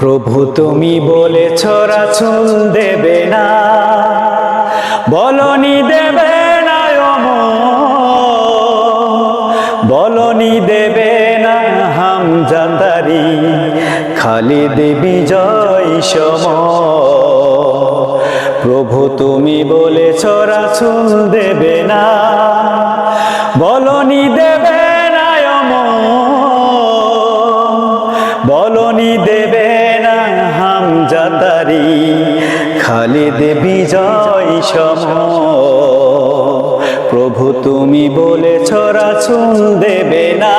প্রভু তুমি বলেছ রাসূল দেবে না। বলনি দেবে না বলনি দেবে না হামজাদারি খালিদ বিজয় সম প্রভু তুমি বলেছ রাসূল দেবে না। বলনি দেবে হামজাদারি খালিদ বিজয় সম প্রভু তুমি বলেছ, রাসূল দেবে না।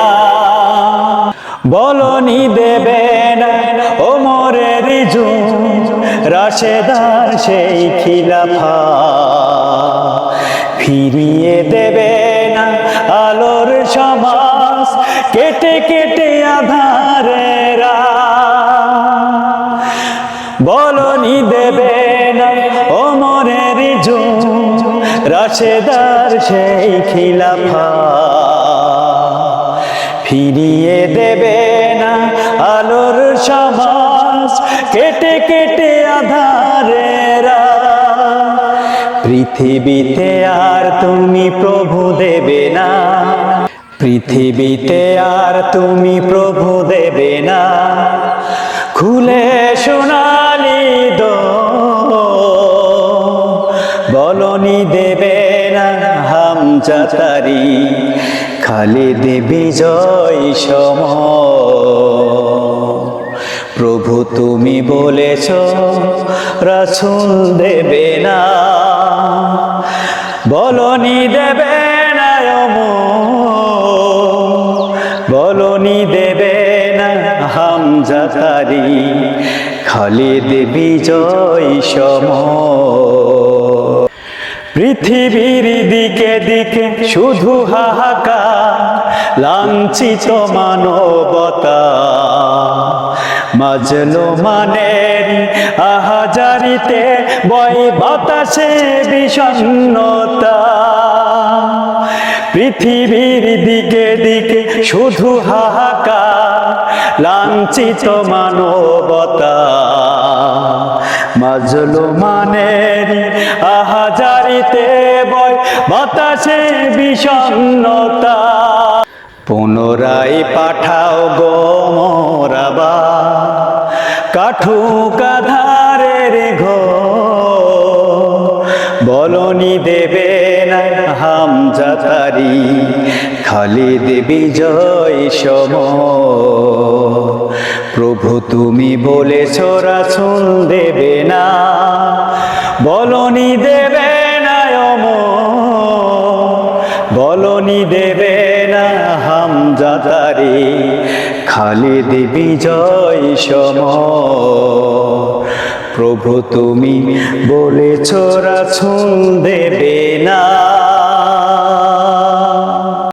বলনি দেবে না ও ওমরের জুন রাশেদার সেই খিলাফা। ফিরিয়ে দেবে না আলোর সমাজ, কেটে কেটে আধারেরা ওমরের জুন রাশেদার সেই খিলাফা ফিরিয়ে দেবে না আলোর সমাজ, কেটে কেটে আধারেরা পৃথিবীতে আর তুমি প্রভু দেবে না। পৃথিবীতে আর তুমি প্রভু দেবে না। খুলে বলনি দেবে না হামজাতারি খালিদ জয় সম। প্রভু তুমি বলেছ, রাসূল দেবে না। বলনি দেবে না বলনি দেবে না হামজাতারি খালিদ বিজয় সম। পৃথিবীর দিকে দিকে শুধু হাহাকা লাঞ্ছিত মানবতা। মাজলো মানের আহাজারিতে বয় বাতাসে বিষণ্ণতা পৃথিবীর দিকে দিকে শুধু হাহাকার, লাঞ্ছিত মানবতা। মাজলো মানের আহাজারিতে বয়, বাতাসে বিষণ্ণতা। পুনরায় পাঠাও গো মোরাবা কাঠু কাধারের ঘো বলনি দেবে না হামজাতারি খালিদ বিজয় সম প্রভু তুমি বলেছ রাসূল দেবে না। বলনি দেবে বলনি দেবে না হাম হামজাদারি। খালিদ বিজয় সম। প্রভু তুমি বলেছ রাসূল দেবে না